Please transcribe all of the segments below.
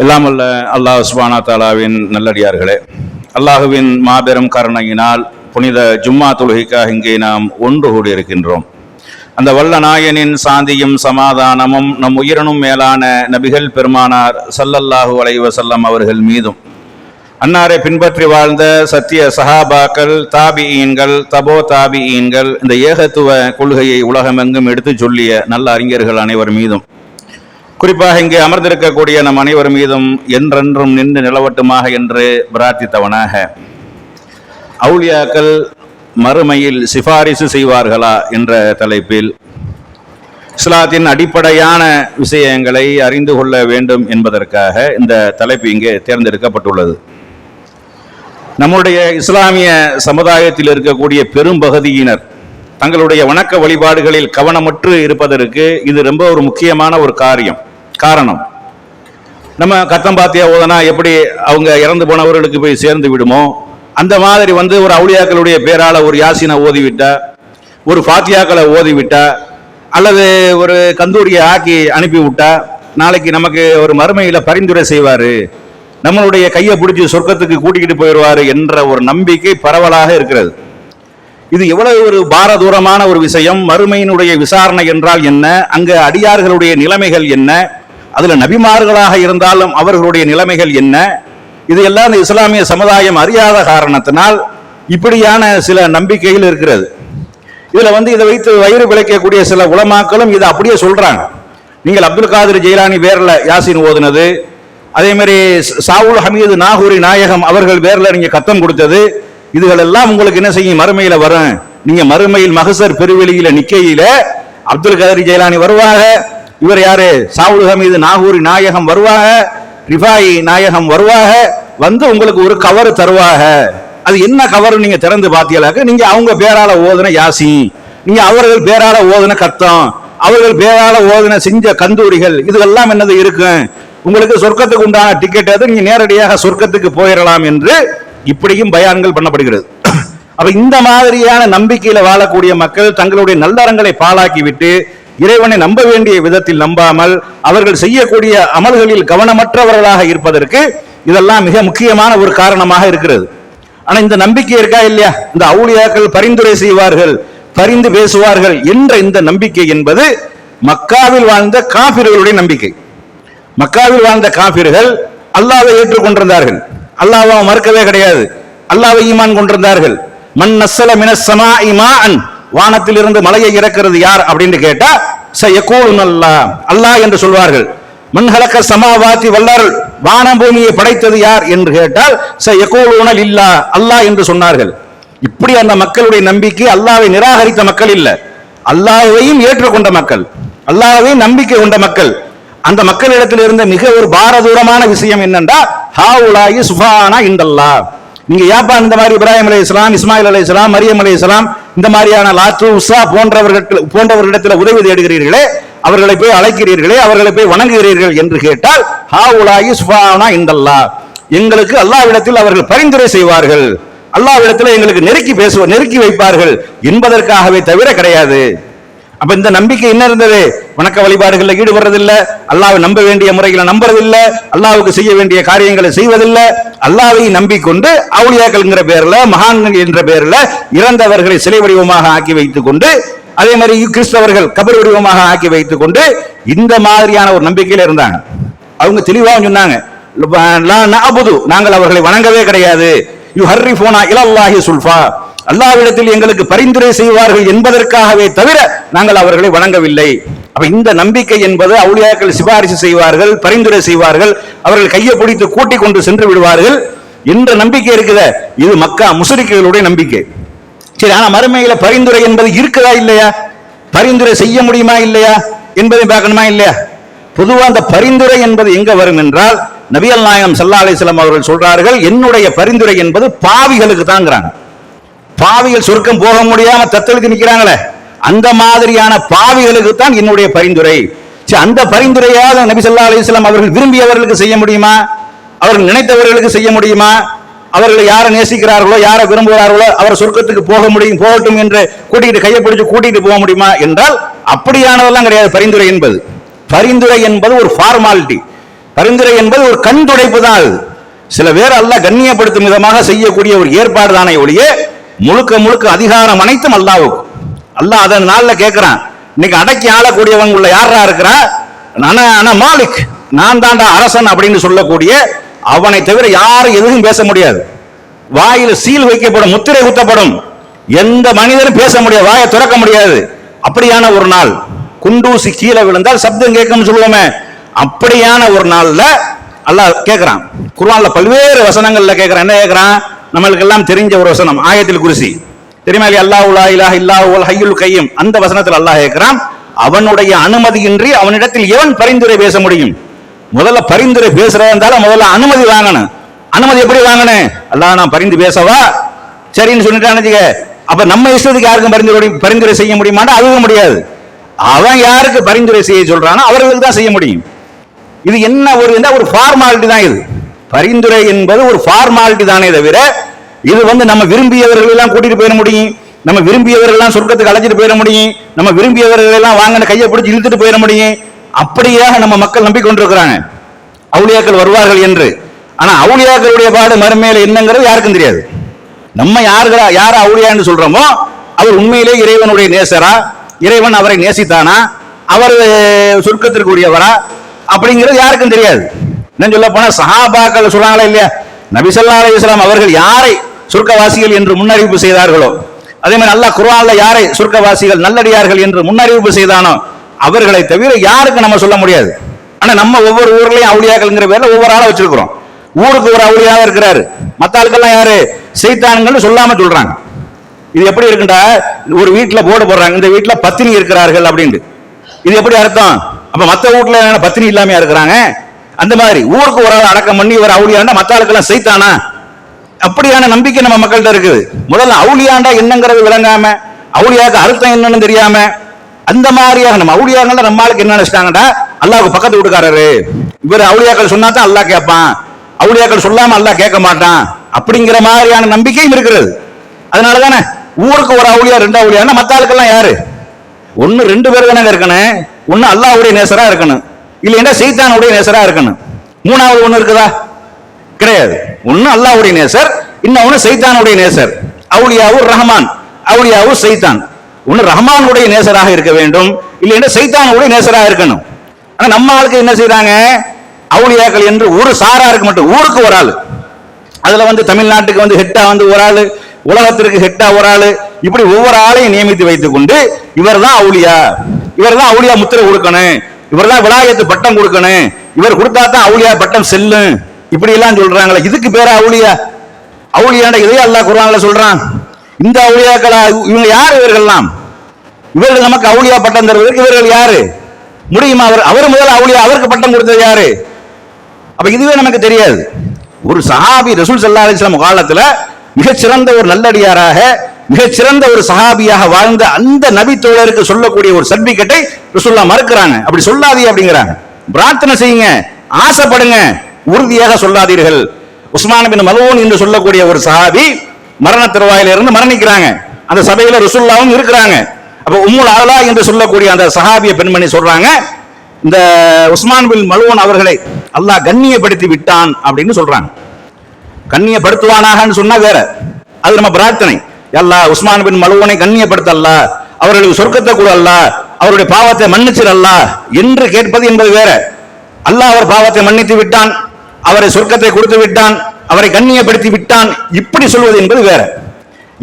எல்லாம் அல்ல அல்லாஹ் சுபானா தாலாவின் நல்லடியார்களே. அல்லாஹுவின் மாபெரும் கருணையினால் புனித ஜும்மா தொழுகைக்காக இங்கே நாம் ஒன்று கூடியிருக்கின்றோம். அந்த வல்ல நாயனின் சாந்தியும் சமாதானமும் நம் உயிரனும் மேலான நபிகள் பெருமானார் சல்லல்லாஹு அலைவசல்லம் அவர்கள் மீதும். அன்னாரை பின்பற்றி வாழ்ந்த சத்திய சஹாபாக்கள் தாபியீன்கள் தபோ தாபியீன்கள் இந்த ஏகத்துவ கொள்கையை உலகமெங்கும் எடுத்துச் சொல்லிய நல்ல அறிஞர்கள் அனைவர் மீதும். குறிப்பாக இங்கே அமர்ந்திருக்கக்கூடிய நம் அனைவர் மீதும் என்றென்றும் நின்று நிலவட்டுமாக என்று பிரார்த்தித்தவனாக. அவுளியாக்கள் மறுமையில் சிபாரிசு செய்வார்களா என்ற தலைப்பில் இஸ்லாத்தின் அடிப்படையான விஷயங்களை அறிந்து கொள்ள வேண்டும் என்பதற்காக இந்த தலைப்பு இங்கே தேர்ந்தெடுக்கப்பட்டுள்ளது. நம்முடைய இஸ்லாமிய சமுதாயத்தில் இருக்கக்கூடிய பெரும்பகுதியினர் தங்களுடைய வணக்க வழிபாடுகளில் கவனமற்று இருப்பதற்கு இது ரொம்ப ஒரு முக்கியமான ஒரு காரியம். காரணம். நம்ம கத்தம் பாத்தியா ஓதனா எப்படி அவங்க இறந்து போனவர்களுக்கு போய் சேர்ந்து விடுமோ? அந்த மாதிரி வந்து ஒரு அவுளியாக்களுடைய பேரால ஒரு யாசினை ஓதிவிட்டா ஒரு ஃபாத்தியாக்களை ஓதிவிட்டா அல்லது ஒரு கந்தூரியை ஆக்கி அனுப்பி விட்டா நாளைக்கு நமக்கு ஒரு மறுமையில பரிந்துரை செய்வார். நம்மளுடைய கையை பிடிச்சி சொர்க்கத்துக்கு கூட்டிக்கிட்டு போயிடுவார் என்ற ஒரு நம்பிக்கை பரவலாக இருக்கிறது. இது எவ்வளவு ஒரு பாரதூரமான ஒரு விஷயம். மறுமையினுடைய விசாரணை என்றால் என்ன? அங்கு அடியார்களுடைய நிலைமைகள் என்ன? அதுல நபிமார்களாக இருந்தாலும் அவர்களுடைய நிலைமைகள் என்ன? இது எல்லாம் இந்த இஸ்லாமிய சமுதாயம் அறியாத காரணத்தினால் இப்படியான சில நம்பிக்கைகள் இருக்கிறது. இதுல வந்து இதை வைத்து வயிறு பிழைக்கக்கூடிய சில உலமாக்களும் இதை அப்படியே சொல்றாங்க. நீங்கள் அப்துல் காதிர் ஜெயிலானி வேர்ல யாசின் ஓதுனது அதே மாதிரி சாவுல் ஹமீது நாகூரி நாயகம் அவர்கள் வேர்ல நீங்க கத்தம் கொடுத்தது இதுகள் எல்லாம் உங்களுக்கு என்ன செய்யும்? மறுமையில வரும். நீங்க மறுமையில் மகசர் பெருவெளியில நிக்கையில அப்துல் கதரி ஜெயலானி வருவாங்க. இவர் யாரு? சாவுல் ஹமீது நாகூரி நாயகம் வருவாக ரிஃபாயி நாயகம் வருவாக வந்து உங்களுக்கு ஒரு கவர் தருவாக. அது என்ன கவர் நீங்க திறந்து பார்த்தீங்களாக்க நீங்க அவங்க பேரால ஓதுன யாசி நீங்க அவர்கள் பேரால ஓதுன கத்தம் அவர்கள் பேரால ஓதுன செஞ்ச கந்தூரிகள் இதுவெல்லாம் என்னது இருக்கும் உங்களுக்கு சொர்க்கத்துக்கு உண்டான டிக்கெட் அது நீங்க நேரடியாக சொர்க்கத்துக்கு போயிடலாம் என்று இப்படியும் பயான்கள் பண்ணப்படுகிறது. அப்ப இந்த மாதிரியான நம்பிக்கையில வாழக்கூடிய மக்கள் தங்களுடைய நல்லறங்களை பாழாக்கி விட்டு இறைவனை நம்ப வேண்டிய விதத்தில் நம்பாமல் அவர்கள் செய்யக்கூடிய அமல்களில் கவனமற்றவர்களாக இருப்பதற்கு இதெல்லாம் மிக முக்கியமான ஒரு காரணமாக இருக்கிறது. ஆனா இந்த நம்பிக்கை இருக்கா இல்லையா? இந்த அவுளியாக்கள் பரிந்துரை செய்வார்கள் பரிந்து பேசுவார்கள் என்ற இந்த நம்பிக்கை என்பது மக்காவில் வாழ்ந்த காபிர்களுடைய நம்பிக்கை. மக்காவில் வாழ்ந்த காபிர்கள் அல்லாவை ஏற்றுக்கொண்டிருந்தார்கள். அல்லாவை மறுக்கவே கிடையாது. அல்லாவை ஈமான் கொண்டிருந்தார்கள். மண் நசல மினசமா இமான் வானத்தில் இருந்து மலையை இறக்கிறது யார் அப்படின்னு கேட்டா செய்யக்கூடும் அல்லா. அல்லாஹ் என்று சொல்வார்கள். மண் ஹலக்க சமாவாத்தி வல்லார் வானம் பூமியை படைத்தது யார் என்று கேட்டால் செய்யக்கூடுனல் இல்லா அல்லாஹ் என்று சொன்னார்கள். இப்படி அந்த மக்களுடைய நம்பிக்கை அல்லாவை நிராகரித்த மக்கள் இல்லை. அல்லாவையும் ஏற்றுக்கொண்ட மக்கள். அல்லாவையும் நம்பிக்கை கொண்ட மக்கள். அந்த மக்களிடத்தில் இருந்த மிக ஒரு பாரதூரமான விஷயம் என்னென்றா ஹாவுலாயி சுஃபானா இந்தல்லா நீங்க ஏப்பா இந்த மாதிரி இப்ராஹிம் அலி இஸ்லாம் இஸ்மாயில் அலி இஸ்லாம் மரியம் அலி இஸ்லாம் இந்த மாதிரியான லாத்து உஷா போன்றவர்கள் போன்றவர்களிடத்தில் உதவி தேடுகிறீர்களே அவர்களை போய் அழைக்கிறீர்களே அவர்களை போய் வணங்குகிறீர்கள் என்று கேட்டால் ஹா உலாயி சுபானா இந்தல்லா எங்களுக்கு அல்லாவிடத்தில் அவர்கள் பரிந்துரை செய்வார்கள். அல்லாவிடத்தில் எங்களுக்கு நெருக்கி பேசுவ நெருக்கி வைப்பார்கள். என்பதற்காகவே தவிர கிடையாது. அப்ப இந்த நம்பிக்கை என்ன இருந்தது? வணக்க வழிபாடுகளில் ஈடுபடுறதில்லை. அல்லாவை நம்ப வேண்டிய முறைகளை நம்புறதில்லை. அல்லாவுக்கு செய்ய வேண்டிய காரியங்களை செய்வதில்லை. அல்லாவை நம்பிக்கொண்டு அவுளியாக்கள்ங்கிற பேர்ல மகான்கள் என்ற பேர்ல இறந்தவர்களை சிலை வடிவமாக ஆக்கி வைத்துக் கொண்டு அதே மாதிரி கிறிஸ்தவர்கள் கபர் வடிவமாக ஆக்கி வைத்துக் கொண்டு இந்த மாதிரியான ஒரு நம்பிக்கையில இருந்தாங்க. அவங்க தெளிவாக சொன்னாங்க. நாங்கள் அவர்களை வணங்கவே கிடையாது. யூ ஹர்ரிஃபோனா இலல்லாஹி சுல்ஃபா. அல்லாவிடத்தில் எங்களுக்கு பரிந்துரை செய்வார்கள் என்பதற்காகவே தவிர நாங்கள் அவர்களை வணங்கவில்லை. அப்ப இந்த நம்பிக்கை என்பது அவுளியாக்கள் சிபாரிசு செய்வார்கள் பரிந்துரை செய்வார்கள் அவர்கள் கையை பிடித்து கூட்டிக் கொண்டு சென்று விடுவார்கள். என்ற நம்பிக்கை இருக்குதே? இது மக்கா முசுரிக்கைகளுடைய நம்பிக்கை. சரி ஆனா மறுமையில பரிந்துரை என்பது இருக்குதா இல்லையா? பரிந்துரை செய்ய முடியுமா இல்லையா? என்பதை பார்க்கணுமா இல்லையா? பொதுவா அந்த பரிந்துரை என்பது எங்க வரும் என்றால் நபியல் நாயகம் சல்லா அலிஸ்லாம் அவர்கள் சொல்றார்கள் என்னுடைய பரிந்துரை என்பது பாவிகளுக்கு தாங்கிறாங்க பாவிகள் சொர்க்கம் போக முடியாம தத்தலுக்கு நிக்கிறாங்களே அந்த மாதிரியான பாவிகளுக்கு தான் என்னுடைய பரிந்துரை. சரி, அந்த பரிந்துரையாவது நபி சொல்லா அலிஸ்லாம் அவர்கள் விரும்பியவர்களுக்கு செய்ய முடியுமா? அவர்கள் நினைத்தவர்களுக்கு செய்ய முடியுமா? அவர்கள் யாரை நேசிக்கிறார்களோ யாரை விரும்புகிறார்களோ அவர் சொர்க்கத்துக்கு போக முடியும் போகட்டும் என்று கூட்டிகிட்டு கையை பிடிச்சு கூட்டிட்டு போக முடியுமா என்றால் அப்படியானதெல்லாம் கிடையாது. பரிந்துரை என்பது. பரிந்துரை என்பது ஒரு ஃபார்மாலிட்டி பரிந்துரை என்பது ஒரு கண் துடைப்பு தான் அது. சில பேர் அல்ல கண்ணியப்படுத்தும் விதமாக செய்யக்கூடிய ஒரு ஏற்பாடு தானே ஒழிய முழுக்க முழுக்க அதிகாரம் அனைத்தும் அல்லாவுக்கு. அல்லாஹ் அதன் நாளில் கேட்கிறான் இன்னைக்கு அடக்கி ஆளக்கூடியவங்க உள்ள யாரா இருக்கிறா? ஆனா மாலிக். நான் தாண்டா அரசன் அப்படின்னு சொல்லக்கூடிய அவனை தவிர யாரும் எதுவும் பேச முடியாது. வாயில் சீல் வைக்கப்படும் முத்திரை குத்தப்படும். எந்த மனிதனும் பேச முடியாது வாயை திறக்க முடியாது. அப்படியான ஒரு நாள். குண்டூசி கீழே விழுந்தால் சப்தம் கேட்கும் சொல்லுவோமே. அப்படியான ஒரு நாள்ல அல்லாஹ் கேட்கிறான் குர்ஆன்ல பல்வேறு வசனங்கள்ல கேட்கிறான் என்ன கேட்கிறான் நம்மளுக்கு எல்லாம் தெரிஞ்ச ஒரு வசனம் ஆயத்தில் குருசி. தெரியுமா இல்லையா? அல்லாஹ் உலா இலாஹ இல்லாஹ் ஹையுல் கையும். அந்த வசனத்தில் அல்லாஹ் கேட்கிறான் அவனுடைய அனுமதியின்றி அவனிடத்தில் எவன் பரிந்துரை பேச முடியும்? முதல்ல பரிந்துரை பேசுறதா இருந்தாலும் முதல்ல அனுமதி வாங்கணும். அனுமதி எப்படி வாங்கணும்? அல்லாஹ் நான் பரிந்து பேசவா? சரின்னு சொல்லிட்டான்னு அப்ப நம்ம இஷ்டத்துக்கு யாருக்கும் பரிந்துரை பரிந்துரை செய்ய முடியுமான்னா அதுவும் முடியாது. அவன் யாருக்கு பரிந்துரை செய்ய சொல்றானோ அவர்களுக்கு தான் செய்ய முடியும். இது என்ன ஒரு என்ன ஒரு ஃபார்மாலிட்டி தான் இது. பரிந்துரை என்பது ஒரு ஃபார்மாலிட்டி தானே தவிர இது வந்து நம்ம விரும்பியவர்கள் எல்லாம் கூட்டிட்டு போயிட முடியும். நம்ம விரும்பியவர்கள் எல்லாம் சொர்க்கத்துக்கு அழைச்சிட்டு போயிட முடியும். நம்ம விரும்பியவர்கள் எல்லாம் வாங்கின கையை பிடிச்சி இழுத்துட்டு போயிட முடியும். அப்படியாக நம்ம மக்கள் நம்பிக்கொண்டிருக்கிறாங்க. அவுளியாக்கள் வருவார்கள் என்று. ஆனா அவுளியாக்களுடைய பாடு மறுமையில என்னங்கிறது யாருக்கும் தெரியாது. நம்ம யாருகளா யார அவுளியான்னு சொல்றோமோ அவர் உண்மையிலே இறைவனுடைய நேசரா இறைவன் அவரை நேசித்தானா அவர் சொர்க்கத்திற்குரியவரா அப்படிங்கிறது யாருக்கும் தெரியாது. இன்னும் சொல்ல போனா சஹாபாக்கள் சொல்றாங்களா இல்லையா? நபிசல்லா அலி இஸ்லாம் அவர்கள் யாரை சுருக்கவாசிகள் என்று முன்னறிவிப்பு செய்தார்களோ? அதே மாதிரி அல்லாஹ் குர்ஆன்ல யாரை சுருக்கவாசிகள் நல்லடியார்கள் என்று முன்னறிவிப்பு செய்தானோ அவர்களை தவிர யாருக்கு நம்ம சொல்ல முடியாது. ஆனா நம்ம ஒவ்வொரு ஊர்லயும் அவுளியாக்கள்ங்கிற பேர்ல ஒவ்வொரு ஆளை வச்சிருக்கிறோம். ஊருக்கு ஒரு அவுளியாக இருக்கிறாரு. மத்த ஆளுக்கெல்லாம் யாரு? செய்தானுங்கன்னு சொல்லாம சொல்றாங்க. இது எப்படி இருக்குண்டா? ஒரு வீட்டுல போர்டு போடுறாங்க. இந்த வீட்டுல பத்தினி இருக்கிறார்கள் அப்படின்ட்டு. இது எப்படி அர்த்தம்? அப்ப மத்த வீட்டுல பத்தினி இல்லாமையா இருக்கிறாங்க? அந்த மாதிரி ஊருக்கு ஒரு ஆள் அடக்கம் பண்ணி இவர் அவுளியாண்டா மற்ற ஆளுக்கெல்லாம் செய்தானா அப்படியான நம்பிக்கை நம்ம மக்கள்கிட்ட இருக்குது. முதல்ல அவுளியாண்டா என்னங்கிறது விளங்காம அவுளியாக்கு அர்த்தம் என்னன்னு தெரியாம அந்த மாதிரியாக நம்ம அவுளியாங்கள்ல நம்ம ஆளுக்கு என்ன நினைச்சிட்டாங்கடா? அல்லாவுக்கு பக்கத்து வீட்டுக்காரரு. இவர் அவுளியாக்கள் சொன்னா தான் அல்லாஹ் கேட்பான் அவுளியாக்கள் சொல்லாம அல்லாஹ் கேட்க மாட்டான். அப்படிங்கிற மாதிரியான நம்பிக்கையும் இருக்கிறது. அதனால தானே ஊருக்கு ஒரு அவுளியா ரெண்டு அவுளியான்னா மற்ற ஆளுக்கெல்லாம் யாரு? ஒன்னு ரெண்டு பேர் தானே இருக்கணும். ஒன்னு அல்லாவுடைய நேசரா இருக்கணும். இல்லைன்னா சைத்தானுடைய நேசரா இருக்கணும். மூணாவது ஒண்ணு இருக்குதா? கிடையாது. ஒன்னு அல்லாவுடைய நேசர் இன்னொன்னு சைத்தானுடைய நேசர். அவுலியாவு ரஹமான் அவுலியாவு சைத்தான். ஒன்னு ரஹமானுடைய நேசராக இருக்க வேண்டும் இல்லைன்னா சைத்தானுடைய நேசராக இருக்கணும். ஆனா நம்ம ஆளுக்கு என்ன செய்யறாங்க அவுளியாக்கள் என்று ஒரு சாராருக்கு மட்டும். ஊருக்கு ஒரு ஆள். அதுல வந்து தமிழ்நாட்டுக்கு வந்து ஹெட்டா வந்து ஒரு ஆள் உலகத்திற்கு ஹெட்டா ஒரு ஆள். இப்படி ஒவ்வொரு ஆளையும் நியமித்து வைத்துக் கொண்டு இவர் தான் அவுளியா. இவர் தான் அவுளியா முத்திரை கொடுக்கணும். இவர் தான் விலாயத்து பட்டம் கொடுக்கணும். இவர் கொடுத்தா தான் அவுளியா பட்டம் செல்லும். இப்படி எல்லாம் சொல்றாங்களே. இதுக்கு பேர அவுளியா? அவுளியாண்ட இதே அல்லா குர்ஆன்ல சொல்றான்? இந்த அவுளியாக்களா இவங்க யார் இவர்கள்லாம்? இவர்கள் நமக்கு அவுளியா பட்டம் தருவதற்கு இவர்கள் யாரு? முடியுமா? அவர் அவர் முதல் அவுளியா அவருக்கு பட்டம் கொடுத்தது யாரு? அப்ப இதுவே நமக்கு தெரியாது. ஒரு சஹாபி ரசூல் சல்லா அலிஸ்லாம் காலத்துல மிகச்சிறந்த ஒரு நல்லடியாராக மிகச்சிறந்த ஒரு சஹாபியாக வாழ்ந்த அந்த நபி தோழருக்கு சொல்லக்கூடிய ஒரு சர்டிபிகேட்டை ரசூல்லா மறுக்கிறாங்க. அப்படி சொல்லாதீ அப்படிங்கிறாங்க. பிரார்த்தனை செய்யுங்க. ஆசைப்படுங்க. உறுதியாக சொல்லாதீர்கள். உஸ்மான் பின் மலோன் என்று சொல்லக்கூடிய ஒரு சஹாபி மரண தருவாயில இருந்து மரணிக்கிறாங்க. அந்த சபையில ரசூல்லாவும் இருக்கிறாங்க. அப்ப உம்முல் அலா என்று சொல்லக்கூடிய அந்த சஹாபிய பெண்மணி சொல்றாங்க இந்த உஸ்மான் பின் மலுவன் அவர்களை அல்லாஹ் கண்ணியப்படுத்தி விட்டான் அப்படின்னு சொல்றாங்க. கண்ணியப்படுத்துவானாகன்னு சொன்னா வேற. அது நம்ம பிரார்த்தனை. அல்லா உஸ்மான் பின் மலுவனை கண்ணியப்படுத்தல்ல. அவர்களுக்கு சொர்க்கத்தை கூட அல்ல அவருடைய பாவத்தை மன்னிச்சிடல்ல. என்று கேட்பது என்பது வேற. அல்லாஹ் அவர் பாவத்தை மன்னித்து விட்டான். அவரை சொர்க்கத்தை கொடுத்து விட்டான். அவரை கண்ணியப்படுத்தி விட்டான். இப்படி சொல்வது என்பது வேற.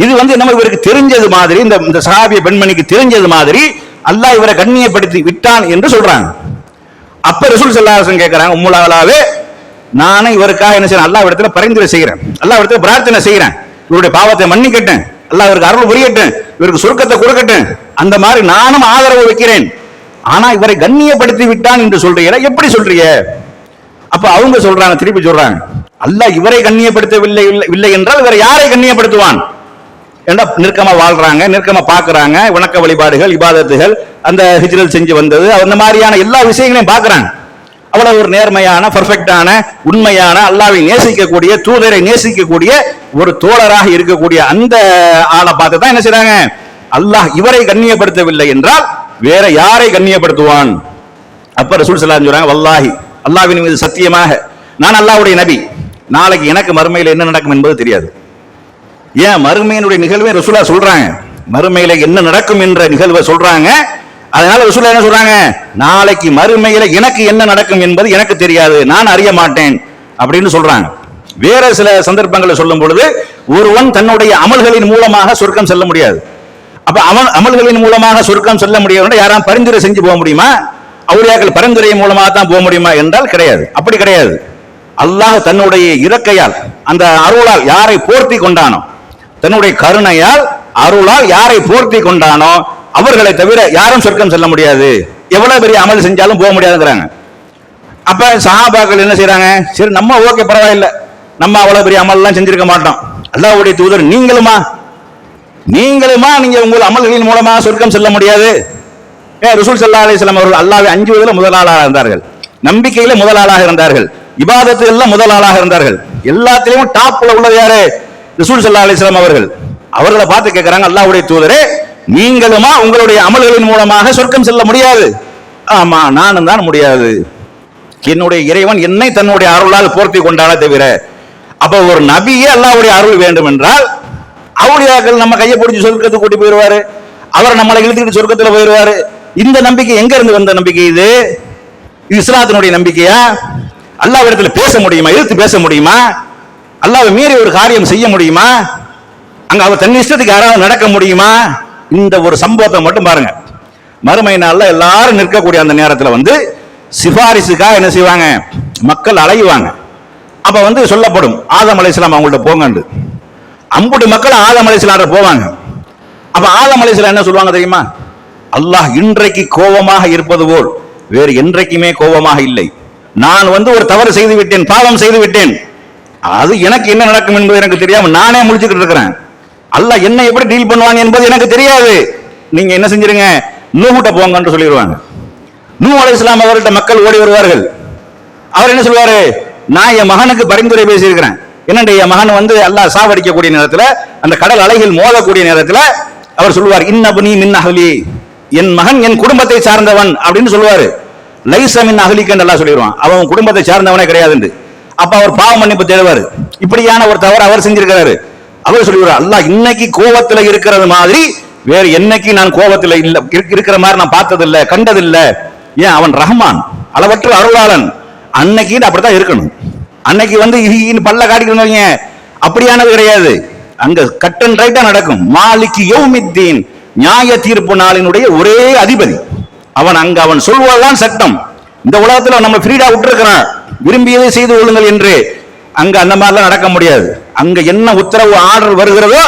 இது வந்து நம்ம இவருக்கு தெரிஞ்சது மாதிரி இந்த இந்த சஹாபிய பெண்மணிக்கு தெரிஞ்சது மாதிரி அல்லாஹ் இவரை கண்ணியப்படுத்தி விட்டான் என்று சொல்றாங்க. அப்ப ரசூல் சல்லாஹன் கேட்கிறாங்க உம்முலாவலாவே நானும் இவருக்காக என்ன செய்யறேன் அல்லாஹ் இடத்துல பரிந்துரை செய்கிறேன். அல்லாஹ் இடத்துல பிரார்த்தனை செய்கிறேன். இவருடைய பாவத்தை மன்னிக்கட்டேன் அல்ல இவருக்கு அருள் புரியட்டும் இவருக்கு சுருக்கத்தை கொடுக்கட்டும். அந்த மாதிரி நானும் ஆதரவு வைக்கிறேன். ஆனா இவரை கண்ணியப்படுத்தி விட்டான் என்று சொல்றீங்க எப்படி சொல்றீங்க? அப்ப அவங்க சொல்றாங்க திருப்பி சொல்றாங்க. அல்ல இவரை கண்ணியப்படுத்தவில்லை இல்லை- இல்லை என்றால் இவரை யாரை கண்ணியப்படுத்துவான்? ஏன்னா நெருக்கமா வாழ்றாங்க நெருக்கமா பாக்குறாங்க வணக்க வழிபாடுகள் இபாதத்துகள் அந்த ஹிஜ்ரல் செஞ்சு வந்தது அந்த மாதிரியான எல்லா விஷயங்களையும் பாக்குறாங்க அவ்வளவு ஒரு நேர்மையான பர்ஃபெக்டான உண்மையான அல்லாவை நேசிக்கக்கூடிய தூதரை நேசிக்கக்கூடிய ஒரு தோழராக இருக்கக்கூடிய அந்த ஆளை பார்த்து தான் என்ன செய்றாங்க? அல்லாஹ் இவரை கண்ணியப்படுத்தவில்லை என்றால் வேற யாரை கண்ணியப்படுத்துவான்? அப்ப ரசூல் சலாம் சொல்றாங்க வல்லாஹி அல்லாவின் மீது சத்தியமாக நான் அல்லாவுடைய நபி. நாளைக்கு எனக்கு மறுமையில் என்ன நடக்கும் என்பது தெரியாது. ஏன் மறுமையினுடைய நிகழ்வை ரசூலா சொல்றாங்க. மறுமையில என்ன நடக்கும் என்ற நிகழ்வை சொல்றாங்க. அதனால ரசூலா என்ன சொல்றாங்க? நாளைக்கு மறுமையில எனக்கு என்ன நடக்கும் என்பது எனக்கு தெரியாது நான் அறிய மாட்டேன் அப்படின்னு சொல்றாங்க. வேற சில சந்தர்ப்பங்களை சொல்லும் பொழுது ஒருவன் தன்னுடைய அமல்களின் மூலமாக சொர்க்கம் செல்ல முடியாது. அப்ப அவன் அமல்களின் மூலமாக சொர்க்கம் செல்ல முடியாது யாராவது பரிந்துரை செஞ்சு போக முடியுமா? அவுளியாக்கள் பரிந்துரை மூலமாக தான் போக முடியுமா என்றால் கிடையாது. அப்படி கிடையாது. அல்லாஹ் தன்னுடைய இறக்கையால் அந்த அருளால் யாரை போர்த்தி கொண்டானோ தன்னுடைய கருணையால் அருளால் யாரை போர்த்தி கொண்டானோ அவர்களை தவிர யாரும் சொர்க்கம் செல்ல முடியாது. எவ்வளவு பெரிய அமல் செஞ்சாலும் போக முடியாதுங்கிறாங்க. அப்ப சஹாபாக்கள் என்ன செய்யறாங்க சரி நம்ம ஓகே பரவாயில்ல. நம்ம அவ்வளவு பெரிய அமல்லாம் செஞ்சிருக்க மாட்டோம். அல்லாவுடைய தூதர் நீங்களுமா? நீங்களுமா? நீங்க உங்கள் அமல்களின் மூலமா சொர்க்கம் செல்ல முடியாது. ஏன் ருசூல் சல்லா அலிஸ்லாம் வஸல்லம் அவர்கள் அல்லாஹ்வை அஞ்சுவதில் முதலாளாக இருந்தார்கள். நம்பிக்கையில முதலாளாக இருந்தார்கள். இபாதத்துல முதலாளாக இருந்தார்கள். எல்லாத்திலையும் டாப்ல உள்ளது யாரு? ரிசூல் சல்லா அலிஸ்லாம் அவர்கள். அவர்களை பார்த்து கேட்கிறாங்க அல்லாவுடைய தூதரே நீங்களுமா உங்களுடைய அமல்களின் மூலமாக சொர்க்கம் செல்ல முடியாது. ஆமா நானும் தான் முடியாது. என்னுடைய இறைவன் என்னை தன்னுடைய அருளால் போர்த்தி கொண்டாட தவிர அப்ப ஒரு நபியே அல்லாவுடைய அருள் வேண்டும் என்றால் அவுளியாக்கள் நம்ம கையை பிடிச்சி சொர்க்கத்துக்கு கூட்டி போயிடுவாரு அவர் நம்மளை இழுத்துக்கிட்டு சொர்க்கத்துல போயிடுவாரு இந்த நம்பிக்கை எங்க இருந்து வந்த நம்பிக்கை இது? இது இஸ்லாத்தினுடைய நம்பிக்கையா? அல்லாஹ் இடத்துல பேச முடியுமா? எதிர்த்து பேச முடியுமா? அல்லாவை மீறி ஒரு காரியம் செய்ய முடியுமா? அங்க அவர் தன் இஷ்டத்துக்கு யாராவது நடக்க முடியுமா? இந்த ஒரு சம்பவத்தை மட்டும் பாருங்க. மறுமை நாளில் எல்லாரும் நிற்கக்கூடிய அந்த நேரத்தில் வந்து சிபாரிசுக்காக என்ன செய்வாங்க? மக்கள் அலையுவாங்க. அப்போ வந்து சொல்லப்படும் ஆதம் அலைஹிஸ்ஸலாம் அவங்கள்ட்ட போங்கண்டு. அம்புட்டு மக்கள் ஆதம் அலைஹிஸ்ஸலாம் போவாங்க. அப்போ ஆதம் அலைஹிஸ்ஸலாம் என்ன சொல்லுவாங்க தெரியுமா? அல்லாஹ் இன்றைக்கு கோபமாக இருப்பது போல் வேறு என்றைக்குமே கோபமாக இல்லை. நான் வந்து ஒரு தவறு செய்து விட்டேன் பாவம் செய்து விட்டேன் அது எனக்கு என்ன நடக்கும் என்பது எனக்கு தெரியாமல் நானே முடிச்சுக்கிட்டு இருக்கிறேன். அல்ல என்ன எப்படி டீல் பண்ணுவாங்க என்பது எனக்கு தெரியாது. நீங்க என்ன செஞ்சிருங்க? நூகிட்ட போங்கன்னு சொல்லிடுவாங்க நூ அலை இஸ்லாம் அவர்கள்ட்ட மக்கள் ஓடி வருவார்கள். அவர் என்ன சொல்வாரு? நான் என் மகனுக்கு பரிந்துரை பேசியிருக்கிறேன். என்னண்டு என் மகன் வந்து அல்லாஹ் சாவடிக்கக்கூடிய நேரத்தில் அந்த கடல் அலைகள் மோதக்கூடிய நேரத்தில் அவர் சொல்லுவார் இன்னபுனி மின் அகலி என் மகன் என் குடும்பத்தை சார்ந்தவன் அப்படின்னு சொல்லுவாரு. லைச மின் அகலிக்கன்னு எல்லாம் சொல்லிடுவான். அவன் உன் குடும்பத்தை சார்ந்தவனே கிடையாதுண்டு. அப்ப அவர் பாவ மன்னிப்பு தேடுவார். இப்படியான ஒரு தவறு அவர் செஞ்சிருக்கிறாரு. அவர் சொல்லுவார் அல்லாஹ் இன்னைக்கு கோபத்துல இருக்கிறது மாதிரி வேற என்னைக்கு நான் கோபத்துல இல்ல இருக்கிற மாதிரி நான் பார்த்ததில்ல கண்டதில்ல. ஏன்? அவன் ரஹ்மான் அளவற்ற அருளாளன். அன்னைக்கு அப்படித்தான் இருக்கணும். அன்னைக்கு வந்து இன்னு பல்ல காட்டிக்கணும் அப்படியானது கிடையாது. அங்க கட் அண்ட் ரைட்டா நடக்கும். மாலிக்கு யௌமித்தீன் நியாய தீர்ப்பு நாளினுடைய ஒரே அதிபதி. அவன் அங்க அவன் சொல்வதுதான் சட்டம். இந்த உலகத்துல நம்ம ஃப்ரீடா விட்டுருக்கிறான். விரும்பியதை செய்து கொள்ளுங்கள் என்று அங்க அந்த மாதிரிலாம் நடக்க முடியாது. அங்க என்ன உத்தரவு ஆர்டர் வருகிறதோ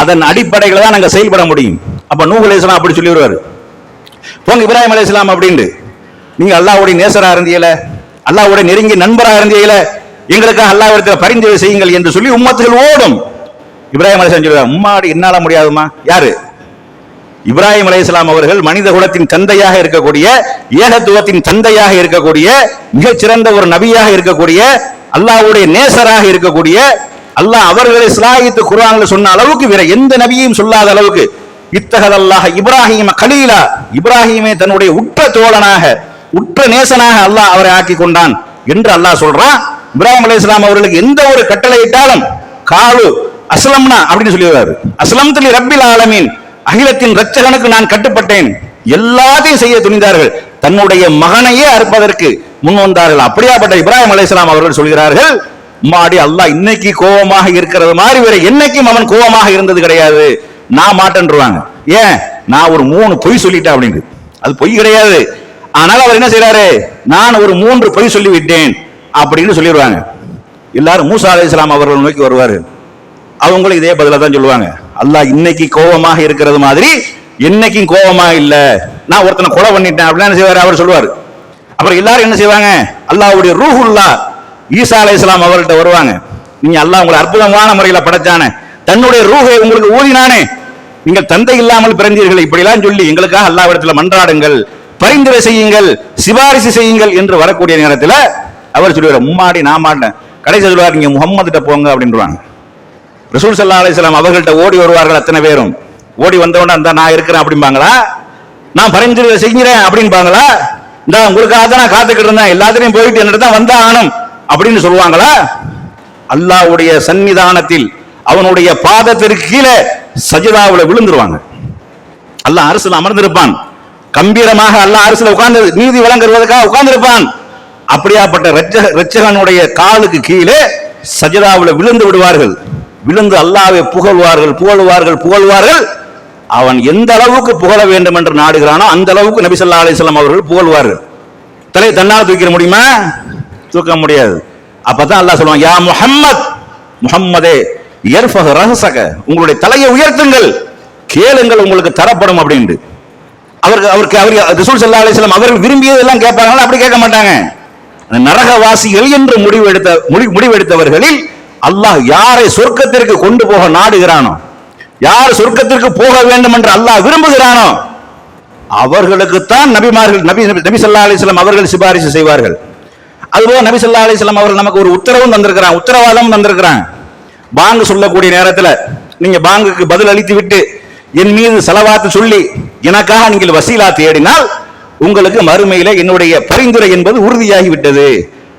அதன் அடிப்படையில் தான் அங்க செயல்பட முடியும். அப்ப நூஹ் அலைஹிஸ்ஸலாம் அப்படி சொல்லி வருவாரு போங்க இப்ராஹிம் அலைஹிஸ்ஸலாம் அப்படின்ட்டு. நீங்க அல்லாவுடைய நேசராக இருந்தீங்கள? அல்லாவுடைய நெருங்கிய நண்பராக இருந்தீங்கள? எங்களுக்காக அல்லாவிடத்தில் பரிந்துரை செய்யுங்கள் என்று சொல்லி உம்மத்துகள் ஓடும். இப்ராஹிம் அலிஸ்லாம் சொல்லுவார் உம்மாடி என்னால முடியாதுமா யாரு? இப்ராஹிம் அலைஹிஸ்ஸலாம் அவர்கள் மனித குலத்தின் தந்தையாக இருக்கக்கூடிய ஏகத்துவத்தின் தந்தையாக இருக்கக்கூடிய மிகச்சிறந்த ஒரு நபியாக இருக்கக்கூடிய அல்லாஹ்வுடைய நேசராக இருக்கக்கூடிய அல்லாஹ் அவர்களை சிலாகித்து குர்ஆன்ல சொன்ன அளவுக்கு வேற எந்த நபியையும் சொல்லாத அளவுக்கு இத்தகதல்லாக இப்ராஹிம கலீலா இப்ராஹிமே தன்னுடைய உற்ற தோழனாக உற்ற நேசனாக அல்லாஹ் அவரை ஆக்கி கொண்டான் என்று அல்லாஹ் சொல்றான். இப்ராஹிம் இஸ்லாம் அவர்களுக்கு எந்த ஒரு கட்டளை இட்டாலும் காலு அஸ்லம்னா அப்படின்னு சொல்லிடுவாரு. அஸ்லம் தலி ரப்பில் ஆலமீன் அகிலத்தின் ரச்சகனுக்கு நான் கட்டுப்பட்டேன். எல்லாத்தையும் செய்ய துணிந்தார்கள். தன்னுடைய மகனையே அறுப்பதற்கு முன் வந்தார்கள் அப்படியாப்பட்ட இப்ராஹிம் இஸ்லாம் அவர்கள் சொல்கிறார்கள் மாடி அல்லாஹ் இன்னைக்கு கோபமாக இருக்கிறது மாதிரி வேற என்னைக்கும் அவன் கோபமாக இருந்தது கிடையாது. நான் மாட்டேன்ருவாங்க. ஏன்? நான் ஒரு மூணு பொய் சொல்லிட்டேன் அப்படின்னு அது பொய் கிடையாது. ஆனால் அவர் என்ன செய்யறாரு நான் ஒரு மூன்று பொய் சொல்லிவிட்டேன் அப்படின்னு சொல்லிடுவாங்க எல்லாரும் மூசா அலைஹிஸ்ஸலாம் அவர்கள் நோக்கி வருவாரு. அவங்களும் இதே பதிலாக தான் சொல்லுவாங்க. அல்லாஹ் இன்னைக்கு கோபமாக இருக்கிறது மாதிரி என்னைக்கும் கோபமா இல்ல. நான் ஒருத்தனை கொலை பண்ணிட்டேன் அப்படின்னு செய்வார் செய்வாரு? அவர் சொல்லுவாரு. அப்புறம் எல்லாரும் என்ன செய்வாங்க? அல்லாஹ்வுடைய ரூஹுல்லா ஈசா அலை இஸ்லாம் அவர்கிட்ட வருவாங்க. நீங்க அல்லாஹ் உங்களை அற்புதமான முறையில் படைச்சானே. தன்னுடைய ரூஹை உங்களுக்கு ஊதினானே. நீங்கள் தந்தை இல்லாமல் பிறந்தீர்கள். இப்படிலாம் சொல்லி எங்களுக்காக அல்லாஹ்விடத்தில் மன்றாடுங்கள். பரிந்துரை செய்யுங்கள். சிபாரிசு செய்யுங்கள் என்று வரக்கூடிய நேரத்தில் அவர் சொல்லுவார் மும்மாடி நான் மாட்டேன். கடைசி சொல்லுவார் நீங்க முகம்மதுகிட்ட போங்க அப்படின்றாங்க ரசூல் சல்லா அலிஸ்லாம் அவர்கள்ட்ட ஓடி வருவார்கள் அத்தனை பேரும். ஓடி வந்தவன அந்த நான் இருக்கிறேன் அப்படிம்பாங்களா? நான் பரிந்துரை செய்கிறேன் அப்படின்பாங்களா இந்த உங்களுக்காக தான் நான் காத்துக்கிட்டு இருந்தேன். எல்லாத்திலையும் போயிட்டு என்னிட்ட தான் வந்த ஆனும் அப்படின்னு சொல்லுவாங்களா? அல்லாஹ்வுடைய சன்னிதானத்தில் அவனுடைய பாதத்திற்கு கீழே சஜிதாவில் விழுந்துருவாங்க. அல்லாஹ் அரசுல அமர்ந்திருப்பான். கம்பீரமாக அல்லாஹ் அரசுல உட்கார்ந்து நீதி வழங்குறதுக்காக உட்கார்ந்திருப்பான். அப்படியாப்பட்ட ரச்சகனுடைய காலுக்கு கீழே சஜிதாவில் விழுந்து விடுவார்கள். விழுந்து அல்லாவை புகழ்வார்கள் புகழ்வார்கள் புகழ்வார்கள். அவன் எந்த அளவுக்கு புகழ வேண்டும் என்று நாடுகிறானோ அந்த அளவுக்கு நபி ஸல்லல்லாஹு அலைஹி அவர்கள் புகழ்வார்கள் தலை தன்னால் தூக்கிட முடியுமா? தூக்க முடியாது. அப்பதான் அல்லாஹ் சொல்லுவான் யா முஹம்மத் முஹம்மதே எர்ஃபக ரகசக உங்களுடைய தலையை உயர்த்துங்கள் கேளுங்கள் உங்களுக்கு தரப்படும் அப்படின்ட்டு. அவருக்கு அவருக்கு அவர் ரிசூல் சல்லா அலிஸ்லாம் வஸல்லம் அவர்கள் விரும்பியதெல்லாம் கேட்பாங்களா அப்படி கேட்க மாட்டாங்க. நரகவாசிகள் என்று முடிவெடுத்த முடி- முடிவெடுத்தவர்களில் அல்லாஹ் யாரை சொர்க்கத்திற்கு கொண்டு போக நாடுகிறானோ யார் சொர்க்கத்திற்கு போக வேண்டும் என்று அல்லாஹ் விரும்புகிறானோ அவர்களுக்குத்தான் நபிமார்கள் நபி நபி ஸல்லல்லாஹு அலிஸ்லாம் அவர்கள் சிபாரிசு செய்வார்கள். அதுபோல் நபி ஸல்லல்லாஹு அலிஸ்லாம் அவர்கள் நமக்கு ஒரு உத்தரவும் தந்திருக்கிறான் உத்தரவாதம் தந்திருக்கிறாங்க பாங்கு சொல்லக்கூடிய நேரத்தில் நீங்க பாங்குக்கு பதில் அளித்து விட்டு என் மீது செலவாத்து சொல்லி எனக்காக நீங்கள் வசீலா தேடினால் உங்களுக்கு மறுமையில என்னுடைய பரிந்துரை என்பது உறுதியாகி விட்டது